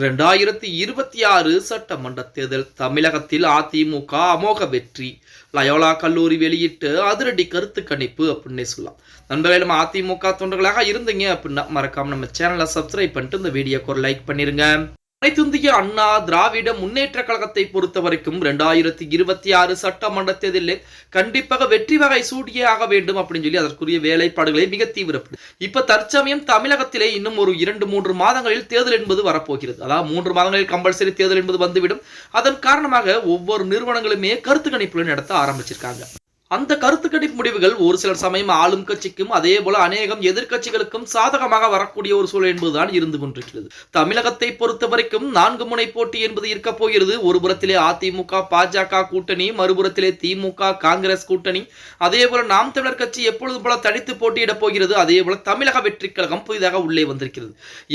ரெண்டாயிரத்தி இருபத்தி ஆறு சட்டமன்ற தேர்தல் தமிழகத்தில் அதிமுக அமோக வெற்றி. லயோலா கல்லூரி வெளியிட்டு அதிரடி கருத்து கணிப்பு அப்படின்னே சொல்லலாம். நண்பர்களே நம்ம அதிமுக தொண்டர்களாக இருந்தீங்க அப்படின்னா மறக்காம நம்ம சேனலை சப்ஸ்கிரைப் பண்ணிட்டு இந்த வீடியோக்கு ஒரு லைக் பண்ணிருங்க. அனைத்திந்திய அண்ணா திராவிட முன்னேற்ற கழகத்தை பொறுத்த வரைக்கும் ரெண்டாயிரத்தி இருபத்தி ஆறு சட்டமன்ற தேர்தலில் கண்டிப்பாக வெற்றி வகை சூடியே ஆக வேண்டும் அப்படின்னு சொல்லி அதற்குரிய வேலைப்பாடுகளை மிக தீவிரப்படும் இப்ப தற்சமயம் தமிழகத்திலே இன்னும் ஒரு இரண்டு மூன்று மாதங்களில் தேர்தல் என்பது வரப்போகிறது. அதாவது மூன்று மாதங்களில் கம்பல்சரி தேர்தல் என்பது வந்துவிடும். அதன் காரணமாக ஒவ்வொரு நிறுவனங்களுமே கருத்து கணிப்புகளை நடத்த ஆரம்பிச்சிருக்காங்க. அந்த கருத்து கணிப்பு முடிவுகள் ஒரு சிலர் சமயம் ஆளும் கட்சிக்கும் அதே போல அநேகம் எதிர்கட்சிகளுக்கும் சாதகமாக வரக்கூடிய ஒரு சூழல் என்பதுதான் இருந்து கொண்டிருக்கிறது. தமிழகத்தை பொறுத்த வரைக்கும் நான்கு முனை போட்டி என்பது இருக்க போகிறது. ஒரு புறத்திலே அதிமுக பாஜக கூட்டணி மறுபுறத்திலே திமுக காங்கிரஸ் கூட்டணி. அதே போல நாம் தமிழர் கட்சி எப்பொழுதும் போல தனித்து போட்டியிடப் போகிறது. அதே போல தமிழக வெற்றி கழகம் புதிதாக உள்ளே வந்திருக்கிறது.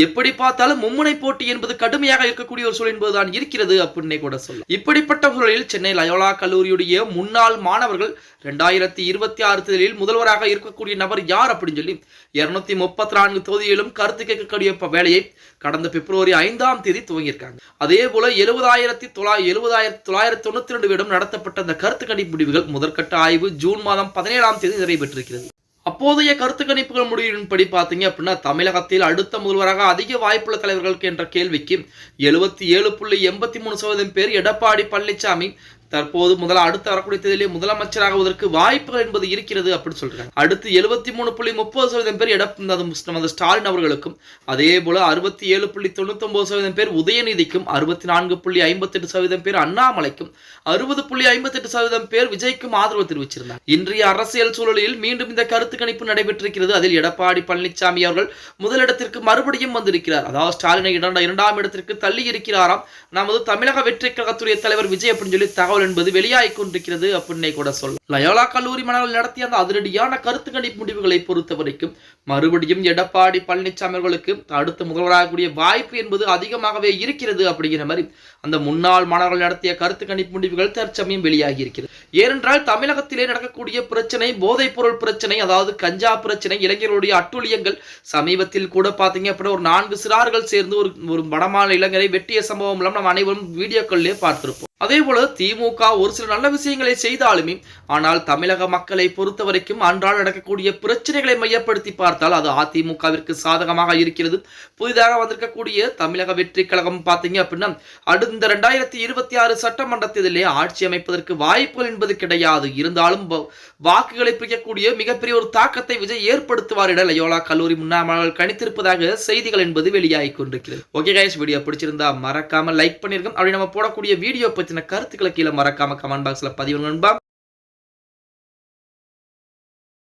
எப்படி பார்த்தாலும் மும்முனை போட்டி என்பது கடுமையாக இருக்கக்கூடிய ஒரு சூழல் என்பதுதான் இருக்கிறது அப்படின்னே கூட சொல்லலாம். இப்படிப்பட்ட சூழலில் சென்னை லயோலா கல்லூரியுடைய முன்னாள் மாணவர்கள் ரெண்டாயிரத்தி இருபத்தி ஆறு தேர்தலில் முதல்வராக இருக்கக்கூடிய நபர் யார் அப்படின்னு சொல்லி இருநூத்தி முப்பத்தி நான்கு தொகுதியிலும் கருத்து கேட்கக்கூடிய வேலையை கடந்த பிப்ரவரி ஐந்தாம் தேதி துவங்கியிருக்காங்க. அதே போல எழுபதாயிரத்தி தொள்ளாயிரத்தி எழுபதாயிரத்தி தொள்ளாயிரத்தி தொண்ணூத்தி ரெண்டு இடம் நடத்தப்பட்ட அந்த கருத்து கணிப்பு முடிவுகள் முதற்கட்ட ஆய்வு ஜூன் மாதம் பதினேழாம் தேதி நிறைவேற்றிருக்கிறது. அப்போதைய கருத்து கணிப்புகள் முடிவின்படி பார்த்தீங்க அப்படின்னா தமிழகத்தில் அடுத்த முதல்வராக அதிக வாய்ப்புள்ள தலைவர்களுக்கு என்ற கேள்விக்கு எழுபத்தி ஏழு புள்ளி எண்பத்தி மூணு சதவீதம் பேர் எடப்பாடி பழனிசாமி தற்போது முதல அடுத்து வரக்கூடிய தேர்தலில் முதலமைச்சராகுவதற்கு வாய்ப்புகள் என்பது இருக்கிறது அப்படின்னு சொல்றாங்க. அடுத்து எழுபத்தி மூணு புள்ளி முப்பது சதவீதம் பேர் எடப் நமது ஸ்டாலின் அவர்களுக்கும் அதே போல அறுபத்தி ஏழு புள்ளி தொண்ணூத்தி ஒன்பது சதவீதம் பேர் உதயநிதிக்கும் அறுபத்தி நான்கு புள்ளி ஐம்பத்தெட்டு சதவீதம் பேர் அண்ணாமலைக்கும் அறுபது புள்ளி ஐம்பத்தெட்டு சதவீதம் பேர் விஜய்க்கும் ஆதரவு தெரிவிச்சிருந்தார் இன்றைய அரசியல் சூழலில் மீண்டும் இந்த கருத்து கணிப்பு நடைபெற்றிருக்கிறது. அதில் எடப்பாடி பழனிசாமி அவர்கள் முதலிடத்திற்கு மறுபடியும் வந்திருக்கிறார். அதாவது ஸ்டாலினை இரண்டாம் இடத்திற்கு தள்ளி இருக்கிறாராம் நமது தமிழக வெற்றி கழகத்துடைய தலைவர் விஜய் அப்படின்னு சொல்லி தகவல் என்பது வெளியாகிக் கொண்டிருக்கிறது அப்படின்னே கூட சொல்லலாம். லயோலா கல்லூரி மாணவர்கள் நடத்திய அந்த அதிரடியான கருத்து கணிப்பு முடிவுகளை பொறுத்த வரைக்கும் மறுபடியும் எடப்பாடி பழனிசாமி அவர்களுக்கு அடுத்த முதல்வராகக்கூடிய வாய்ப்பு என்பது அதிகமாகவே இருக்கிறது அப்படிங்கிற மாதிரி அந்த முன்னாள் மாணவர்கள் நடத்திய கருத்து கணிப்பு முடிவுகள் தற்சமயம் வெளியாகி இருக்கிறது. ஏனென்றால் தமிழகத்திலே நடக்கக்கூடிய பிரச்சனை போதைப் பொருள் பிரச்சனை அதாவது கஞ்சா பிரச்சனை இளைஞர்களுடைய அட்டுழியங்கள் சமீபத்தில் கூட பாத்தீங்க அப்படின்னா ஒரு நான்கு சிறார்கள் சேர்ந்து ஒரு ஒரு வடமாநில இளைஞரை வெட்டிய சம்பவம் எல்லாம் நம்ம அனைவரும் வீடியோக்களிலே பார்த்திருப்போம். அதே போல திமுக ஒரு சில நல்ல விஷயங்களை செய்தாலுமே ஆனால் தமிழக மக்களை பொறுத்த வரைக்கும் அன்றாட நடக்கக்கூடிய பிரச்சனைகளை மையப்படுத்தி பார்த்தால் அது அதிமுகவிற்கு சாதகமாக இருக்கிறது. புதிதாக வந்திருக்கக்கூடிய தமிழக வெற்றி கழகம் பார்த்தீங்க அப்படின்னா அடுத்த ரெண்டாயிரத்தி இருபத்தி ஆறு சட்டமன்ற தேர்தலிலே ஆட்சி அமைப்பதற்கு வாய்ப்புகள் என்பது கிடையாது. இருந்தாலும் வாக்குகளை பிரிக்கக்கூடிய மிகப்பெரிய ஒரு தாக்கத்தை விஜய் ஏற்படுத்துவார் என லயோலா கல்லூரி முன்னாள் கணித்திருப்பதாக செய்திகள் என்பது வெளியாகி கொண்டிருக்கிறது. ஓகே கைஸ் வீடியோ பிடிச்சிருந்தா மறக்காம லைக் பண்ணிருக்கோம் அப்படி நம்ம போடக்கூடிய வீடியோ பத்தின கருத்துக்களை கீழே மறக்காம கமெண்ட் பாக்ஸ்ல பதிவு நண்பா.